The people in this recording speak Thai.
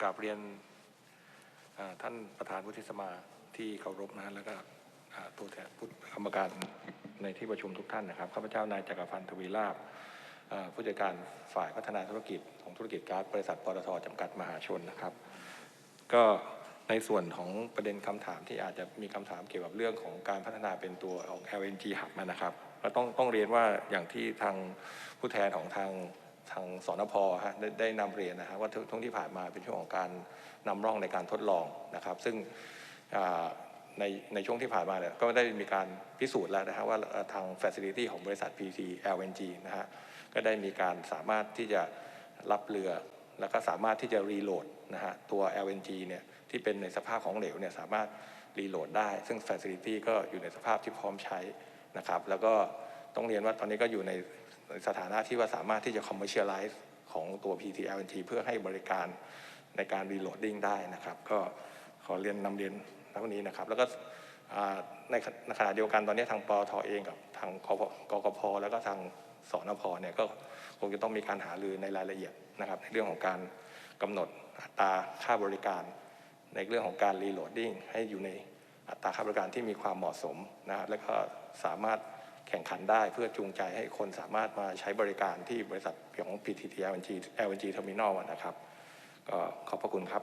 กราบเรียนท่านประธานวุฒิสภาที่เคารพนะแล้วก็ตัวแทนผู้กรรมการในที่ประชุมทุกท่านนะครับข้าพเจ้านายจักรพันธ์ทวีลาภอ่าผู้จัดการฝ่ายพัฒนาธุรกิจของธุรกิจกาซบริษัทปตทจำกัดมหาชนนะครับ ก็ในส่วนของประเด็นคำถามที่อาจจะมีคำถามเกี่ยวกับเรื่องของการพัฒนาเป็นตัวของ LNG Hub นะครับก็ต้องต้องเรียนว่าอย่างที่ทางผู้แทนของทาง ทางสนพฮะได้ได้นำเรียนนะครับว่าช่วงที่ผ่านมาเป็นช่วงของการนำร่องในการทดลองนะครับ ซึ่งในในช่วงที่ผ่านมาเนี่ยก็ได้มีการพิสูจน์แล้วนะครับว่าทาง Facility ของบริษัท PT LNG นะฮะก็ได้มีการสามารถที่จะรับเรือ แล้วก็สามารถที่จะรีโหลดนะฮะตัว LNG เนี่ยที่เป็นในสภาพของเหลวเนี่ยสามารถรีโหลดได้ ซึ่ง Facility ก็อยู่ในสภาพที่พร้อมใช้นะครับ แล้วก็ ต้องเรียนว่าตอนนี้ก็อยู่ในสถานะที่ว่าสามารถที่จะ commercialize ของตัว PT LNG เพื่อให้บริการในการรีโหลดดิ้งได้นะครับ ก็ขอเรียนนำเรียนเท่านี้นะครับ แล้วก็ในขณะเดียวกันตอนนี้ทางปอทเองกับทางกกพแล้วก็ทางสนพเนี่ยก็คงจะต้องมีการหารือในรายละเอียดนะครับ ในเรื่องของการกำหนดอัตราค่าบริการ ในเรื่องของการรีโหลดดิ้งให้อยู่ในอัตราค่าบริการที่มีความเหมาะสมนะครับ แล้วก็สามารถ แข่งขันได้เพื่อจูงใจให้คนสามารถมาใช้บริการที่บริษัทของ PTT LNG LNG Terminal นะครับ ก็ขอบพระคุณครับ